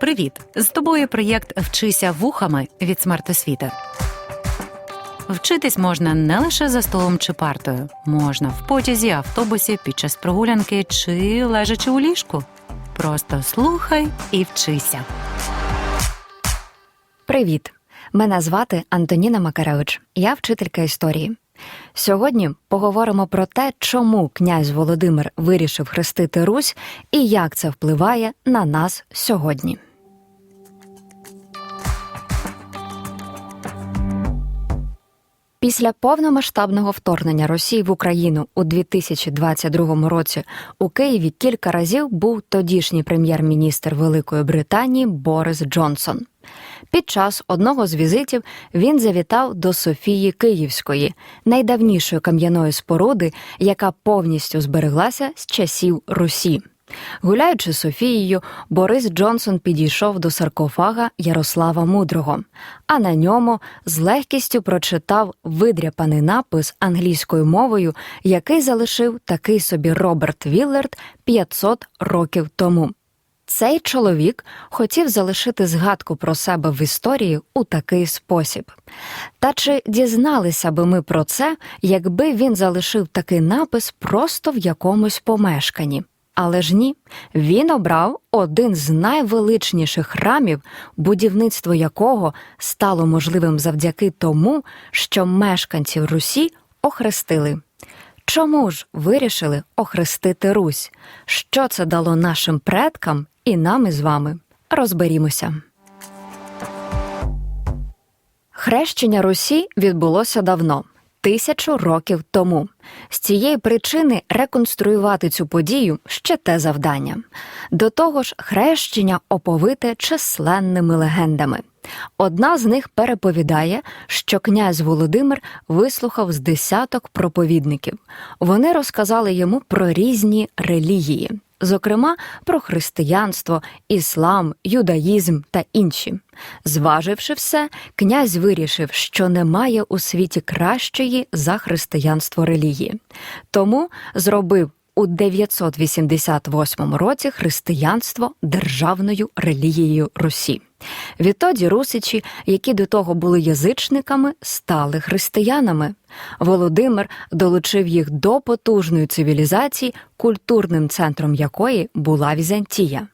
Привіт! З тобою проєкт Вчися вухами від смертосвіти. Вчитись можна не лише за столом чи партою, можна в потязі, автобусі, під час прогулянки чи лежачи у ліжку. Просто слухай і вчися. Привіт! Мене звати Антоніна Макаревич. Я вчителька історії. Сьогодні поговоримо про те, чому князь Володимир вирішив хрестити Русь і як це впливає на нас сьогодні. Після повномасштабного вторгнення Росії в Україну у 2022 році у Києві кілька разів був тодішній прем'єр-міністр Великої Британії Борис Джонсон. Під час одного з візитів він завітав до Софії Київської, найдавнішої кам'яної споруди, яка повністю збереглася з часів Русі. Гуляючи Софією, Борис Джонсон підійшов до саркофага Ярослава Мудрого, а на ньому з легкістю прочитав видряпаний напис англійською мовою, який залишив такий собі Роберт Віллерд 500 років тому. Цей чоловік хотів залишити згадку про себе в історії у такий спосіб. Та чи дізналися би ми про це, якби він залишив такий напис просто в якомусь помешканні? Але ж ні, він обрав один з найвеличніших храмів, будівництво якого стало можливим завдяки тому, що мешканців Русі охрестили. Чому ж вирішили охрестити Русь? Що це дало нашим предкам і нам із вами? Розберімося. Хрещення Русі відбулося давно. Тисячу років тому з цієї причини реконструювати цю подію ще те завдання. До того ж, хрещення оповите численними легендами. Одна з них переповідає, що князь Володимир вислухав з десяток проповідників. Вони розказали йому про різні релігії, зокрема про християнство, іслам, юдаїзм та інші. Зваживши все, князь вирішив, що немає у світі кращої за християнство релігії. Тому зробив у 988 році християнство державною релігією Русі. Відтоді русичі, які до того були язичниками, стали християнами. Володимир долучив їх до потужної цивілізації, культурним центром якої була Візантія.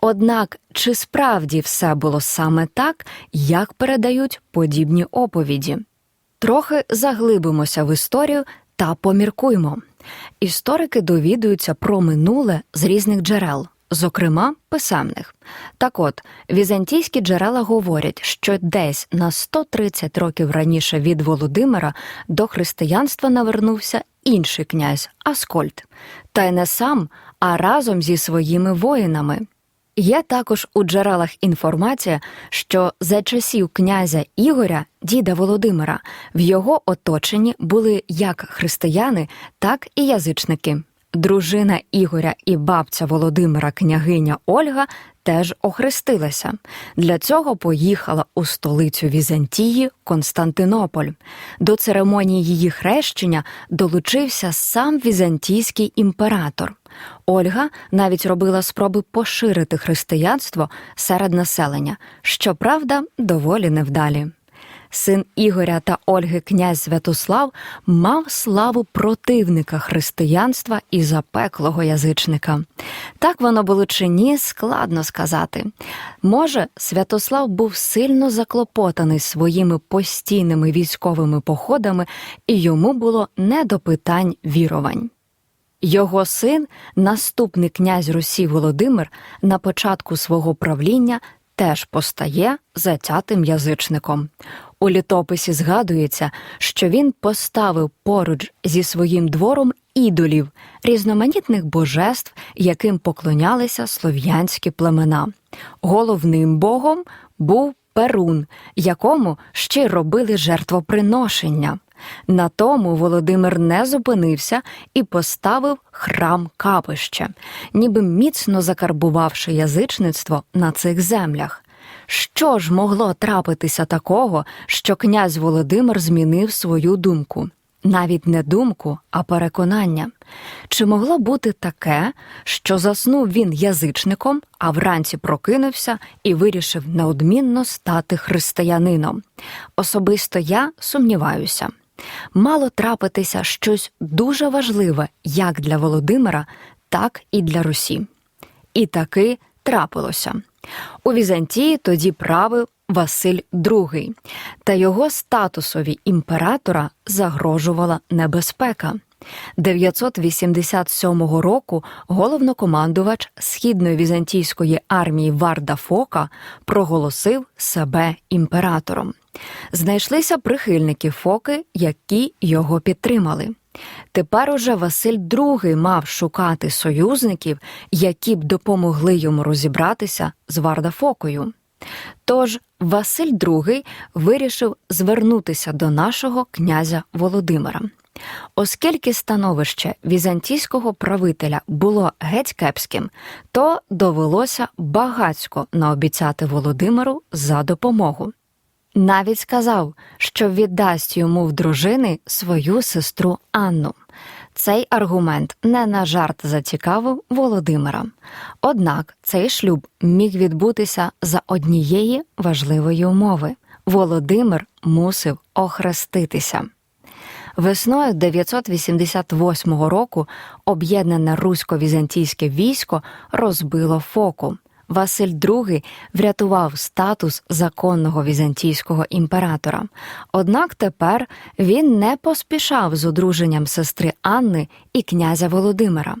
Однак чи справді все було саме так, як передають подібні оповіді? Трохи заглибимося в історію та поміркуймо. Історики довідуються про минуле з різних джерел, зокрема писемних. Так от, візантійські джерела говорять, що десь на 130 років раніше від Володимира до християнства навернувся інший князь Аскольд, та й не сам, а разом зі своїми воїнами. Є також у джерелах інформація, що за часів князя Ігоря, діда Володимира, в його оточенні були як християни, так і язичники. Дружина Ігоря і бабця Володимира, княгиня Ольга, теж охрестилася. Для цього поїхала у столицю Візантії Константинополь. До церемонії її хрещення долучився сам візантійський імператор. Ольга навіть робила спроби поширити християнство серед населення, щоправда, доволі невдалі. Син Ігоря та Ольги князь Святослав мав славу противника християнства і запеклого язичника. Так воно було чи ні, складно сказати. Може, Святослав був сильно заклопотаний своїми постійними військовими походами, і йому було не до питань вірувань. Його син, наступний князь Русі Володимир, на початку свого правління теж постає затятим язичником. У літописі згадується, що він поставив поруч зі своїм двором ідолів, різноманітних божеств, яким поклонялися слов'янські племена. Головним богом був Перун, якому ще й робили жертвоприношення. На тому Володимир не зупинився і поставив храм капище, ніби міцно закарбувавши язичництво на цих землях. Що ж могло трапитися такого, що князь Володимир змінив свою думку? навіть не думку, а переконання. Чи могло бути таке, що заснув він язичником, а вранці прокинувся і вирішив неодмінно стати християнином? Особисто я сумніваюся. Мало трапитися щось дуже важливе як для Володимира, так і для Русі. І таки трапилося. У Візантії тоді правив Василь II, та його статусові імператора загрожувала небезпека. 987 року головнокомандувач східної візантійської армії Варда Фока проголосив себе імператором. Знайшлися прихильники Фоки, які його підтримали. Тепер уже Василь II мав шукати союзників, які б допомогли йому розібратися з Вардафокою. Тож Василь II вирішив звернутися до нашого князя Володимира. Оскільки становище візантійського правителя було геть кепським, то довелося багацько наобіцяти Володимиру за допомогу. Навіть сказав, що віддасть йому в дружини свою сестру Анну. Цей аргумент не на жарт зацікавив Володимира. Однак цей шлюб міг відбутися за однієї важливої умови. Володимир мусив охреститися. Весною 988 року об'єднане русько-візантійське військо розбило фоку. Василь II врятував статус законного візантійського імператора. Однак тепер він не поспішав з одруженням сестри Анни і князя Володимира.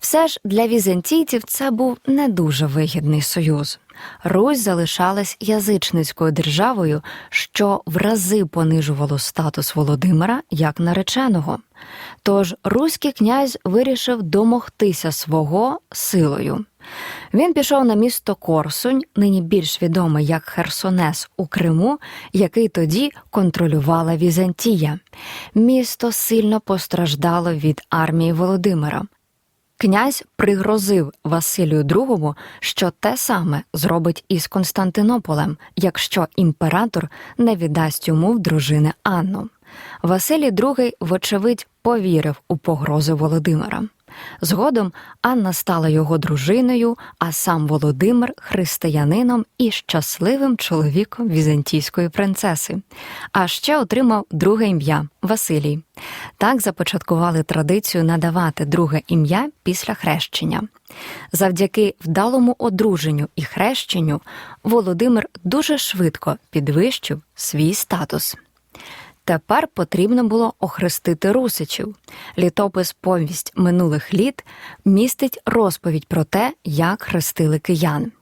Все ж для візантійців це був не дуже вигідний союз. Русь залишалась язичницькою державою, що в рази понижувало статус Володимира як нареченого. Тож руський князь вирішив домогтися свого силою. Він пішов на місто Корсунь, нині більш відоме як Херсонес у Криму, який тоді контролювала Візантія. Місто сильно постраждало від армії Володимира. Князь пригрозив Василію II, що те саме зробить із Константинополем, якщо імператор не віддасть йому в дружини Анну. Василій II, вочевидь, повірив у погрози Володимира. Згодом Анна стала його дружиною, а сам Володимир християнином і щасливим чоловіком візантійської принцеси, а ще отримав друге ім'я Василій. Так започаткували традицію надавати друге ім'я після хрещення. Завдяки вдалому одруженню і хрещенню Володимир дуже швидко підвищив свій статус. Тепер потрібно було охрестити русичів. Літопис повість минулих літ містить розповідь про те, як хрестили киян.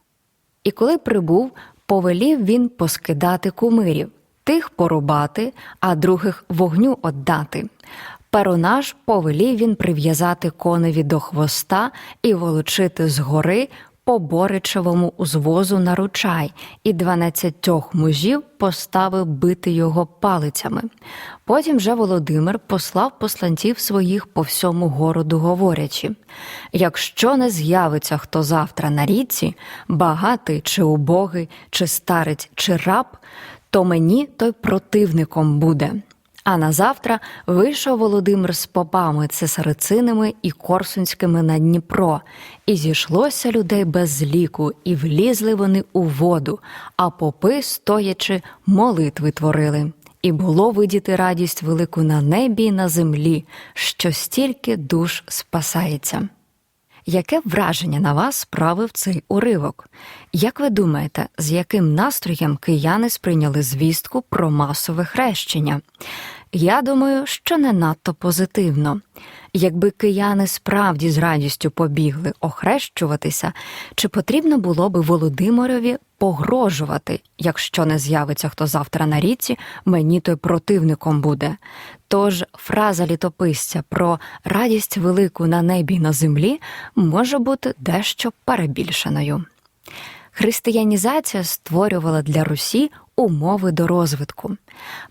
І коли прибув, повелів він поскидати кумирів, тих порубати, а других вогню отдати. Перонаж повелів він прив'язати коневі до хвоста і волочити згори по боричевому узвозу на ручай, і дванадцятьох мужів поставив бити його палицями. Потім же Володимир послав посланців своїх по всьому городу, говорячи: якщо не з'явиться хто завтра на річці, багатий чи убогий, чи старець, чи раб, то мені той противником буде. А на завтра вийшов Володимир з попами цесарицинами і корсунськими на Дніпро, і зійшлося людей без ліку, і влізли вони у воду, а попи, стоячи, молитви творили. І було видіти радість велику на небі і на землі, що стільки душ спасається. Яке враження на вас справив цей уривок? Як ви думаєте, з яким настроєм кияни сприйняли звістку про масове хрещення? Я думаю, що не надто позитивно. Якби кияни справді з радістю побігли охрещуватися, чи потрібно було би Володимирові погрожувати, якщо не з'явиться хто завтра на ріці, мені той противником буде. Тож фраза літописця про радість велику на небі й на землі може бути дещо перебільшеною. Християнізація створювала для Русі умови до розвитку.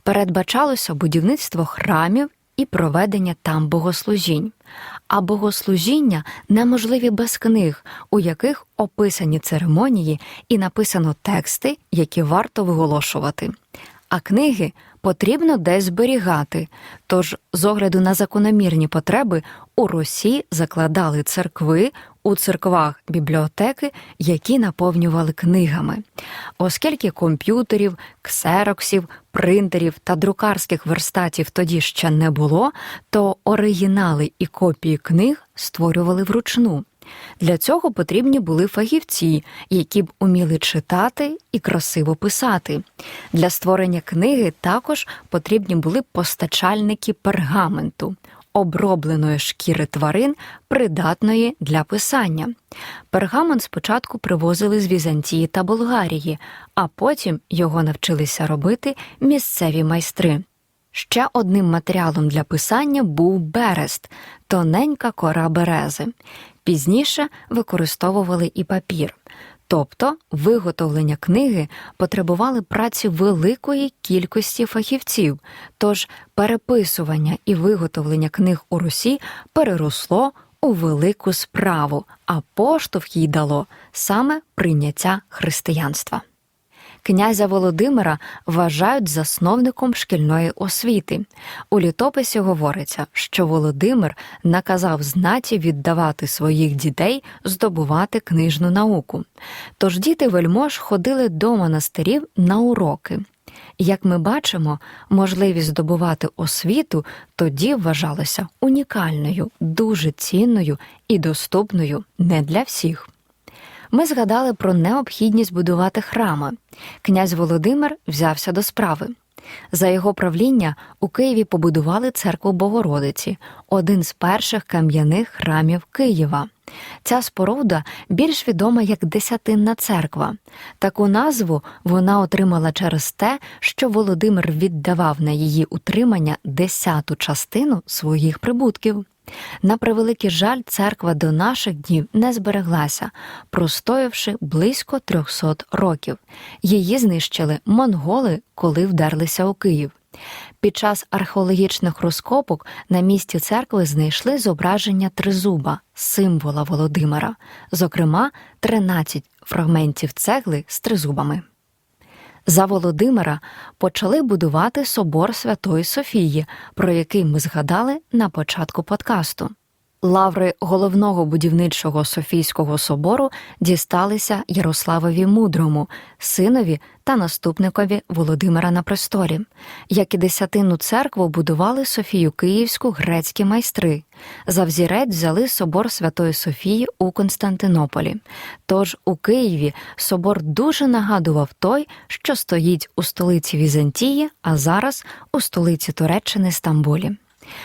Передбачалося будівництво храмів і проведення там богослужінь, а богослужіння неможливі без книг, у яких описані церемонії і написано тексти, які варто виголошувати. а книги потрібно десь зберігати. Тож, з огляду на закономірні потреби, у Русі закладали церкви, у церквах бібліотеки, які наповнювали книгами. Оскільки комп'ютерів, ксероксів, принтерів та друкарських верстатів тоді ще не було, то оригінали і копії книг створювали вручну. Для цього потрібні були фахівці, які б уміли читати і красиво писати. Для створення книги також потрібні були постачальники пергаменту, обробленої шкіри тварин, придатної для писання. Пергамент спочатку привозили з Візантії та Болгарії, а потім його навчилися робити місцеві майстри. Ще одним матеріалом для писання був берест, тоненька кора берези. Пізніше використовували і папір. Тобто виготовлення книги потребували праці великої кількості фахівців, тож переписування і виготовлення книг у Русі переросло у велику справу, а поштовх їй дало саме прийняття християнства. Князя Володимира вважають засновником шкільної освіти. У літописі говориться, що Володимир наказав знаті віддавати своїх дітей здобувати книжну науку. Тож діти вельмож ходили до монастирів на уроки. Як ми бачимо, можливість здобувати освіту тоді вважалася унікальною, дуже цінною і доступною не для всіх ми згадали про необхідність будувати храми. Князь Володимир взявся до справи. За його правління у Києві побудували церкву Богородиці, один з перших кам'яних храмів Києва. Ця споруда більш відома як Десятинна церква. Таку назву вона отримала через те, що Володимир віддавав на її утримання десяту частину своїх прибутків. На превеликий жаль, церква до наших днів не збереглася, простоявши близько 300 років. Її знищили монголи, коли вдерлися у Київ. Під час археологічних розкопок на місці церкви знайшли зображення тризуба, символа Володимира, зокрема, 13 фрагментів цегли з тризубами. За Володимира почали будувати собор Святої Софії, про який ми згадали на початку подкасту. Лаври головного будівничого Софійського собору дісталися Ярославові Мудрому, синові та наступникові Володимира на престолі. Як і десятинну церкву будували Софію Київську грецькі майстри. За взірець взяли собор Святої Софії у Константинополі. Тож у Києві собор дуже нагадував той, що стоїть у столиці Візантії, а зараз у столиці Туреччини Стамбулі.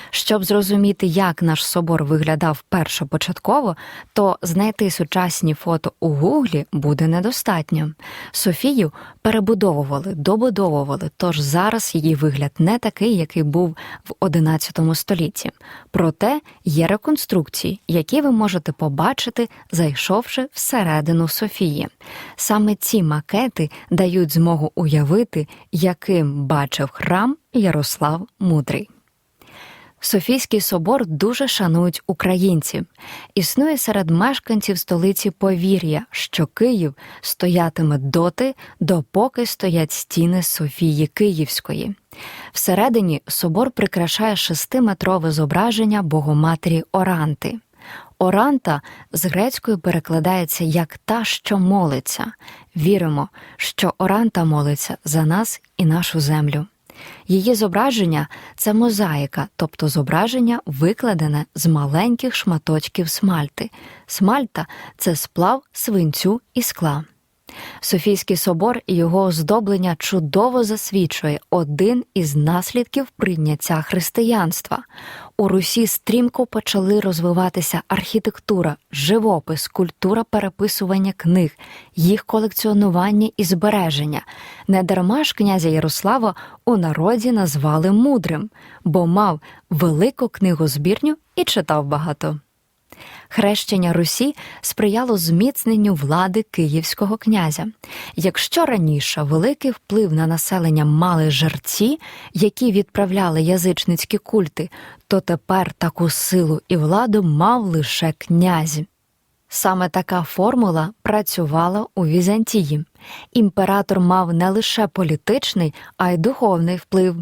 Щоб зрозуміти, як наш собор виглядав першопочатково, то знайти сучасні фото у Гуглі буде недостатньо. Софію перебудовували, добудовували, тож зараз її вигляд не такий, який був в XI столітті. Проте є реконструкції, які ви можете побачити, зайшовши всередину Софії. Саме ці макети дають змогу уявити, яким бачив храм Ярослав Мудрий. Софійський собор дуже шанують українці. Існує серед мешканців столиці повір'я, що Київ стоятиме доти, допоки стоять стіни Софії Київської. Всередині собор прикрашає шестиметрове зображення Богоматері Оранти. Оранта з грецькою перекладається як та, що молиться. Віримо, що Оранта молиться за нас і нашу землю. Її зображення це мозаїка, тобто зображення викладене з маленьких шматочків смальти. Смальта це сплав свинцю і скла. Софійський собор і його оздоблення чудово засвідчує один із наслідків прийняття християнства. У Русі стрімко почали розвиватися архітектура, живопис, культура переписування книг, їх колекціонування і збереження. Недарма ж князя Ярослава у народі назвали мудрим, бо мав велику книгозбірню і читав багато. Хрещення Русі сприяло зміцненню влади київського князя. Якщо раніше великий вплив на населення мали жерці, які відправляли язичницькі культи, то тепер таку силу і владу мав лише князь. Саме така формула працювала у Візантії. Імператор мав не лише політичний, а й духовний вплив.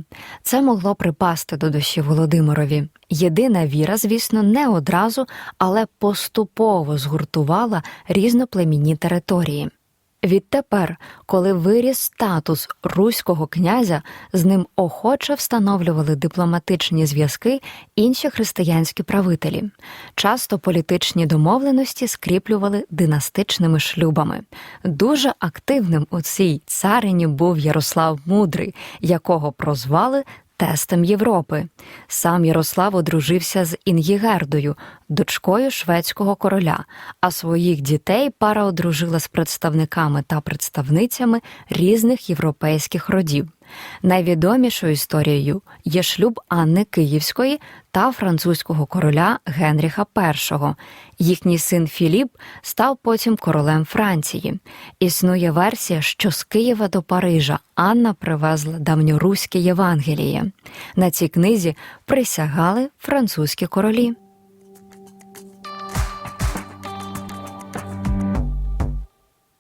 Це могло припасти до душі Володимирові. Єдина віра, звісно, не одразу, але поступово згуртувала різноплемінні території. Відтепер, коли виріс статус руського князя, з ним охоче встановлювали дипломатичні зв'язки інші християнські правителі. Часто політичні домовленості скріплювали династичними шлюбами. Дуже активним у цій царині був Ярослав Мудрий, якого прозвали тестем Європи. Сам Ярослав одружився з Інгігердою, дочкою шведського короля, а своїх дітей пара одружила з представниками та представницями різних європейських родів. Найвідомішою історією є шлюб Анни Київської та французького короля Генріха І. Їхній син Філіп став потім королем Франції. Існує версія, що з Києва до Парижа Анна привезла давньоруське Євангеліє. На цій книзі присягали французькі королі.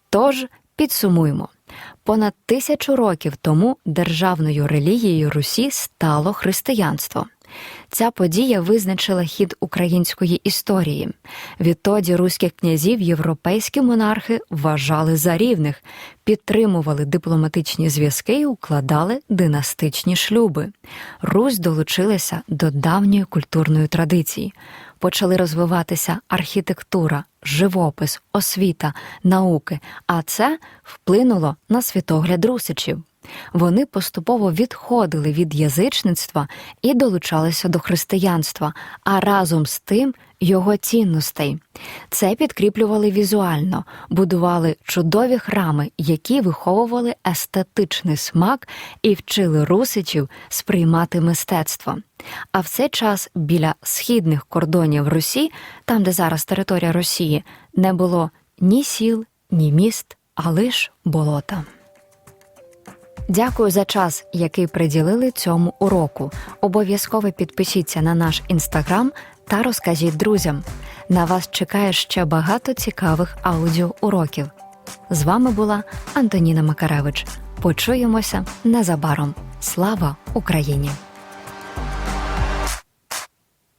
Тож підсумуємо. Понад тисячу років тому державною релігією Русі стало християнство. Ця подія визначила хід української історії. Відтоді руських князів європейські монархи вважали за рівних, підтримували дипломатичні зв'язки і укладали династичні шлюби. Русь долучилася до давньої культурної традиції. Почали розвиватися архітектура, живопис, освіта, науки, а це вплинуло на світогляд русичів. Вони поступово відходили від язичництва і долучалися до християнства, а разом з тим його цінностей. Це підкріплювали візуально, будували чудові храми, які виховували естетичний смак і вчили русичів сприймати мистецтво. А в цей час біля східних кордонів Русі, там де зараз територія Росії, не було ні сіл, ні міст, а лиш болота. Дякую за час, який приділили цьому уроку. Обов'язково підпишіться на наш інстаграм та розкажіть друзям. На вас чекає ще багато цікавих аудіоуроків. З вами була Антоніна Макаревич. Почуємося незабаром. Слава Україні!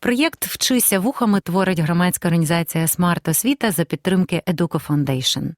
Проєкт Вчися вухами творить громадська організація Смарт Освіта за підтримки Educo Foundation.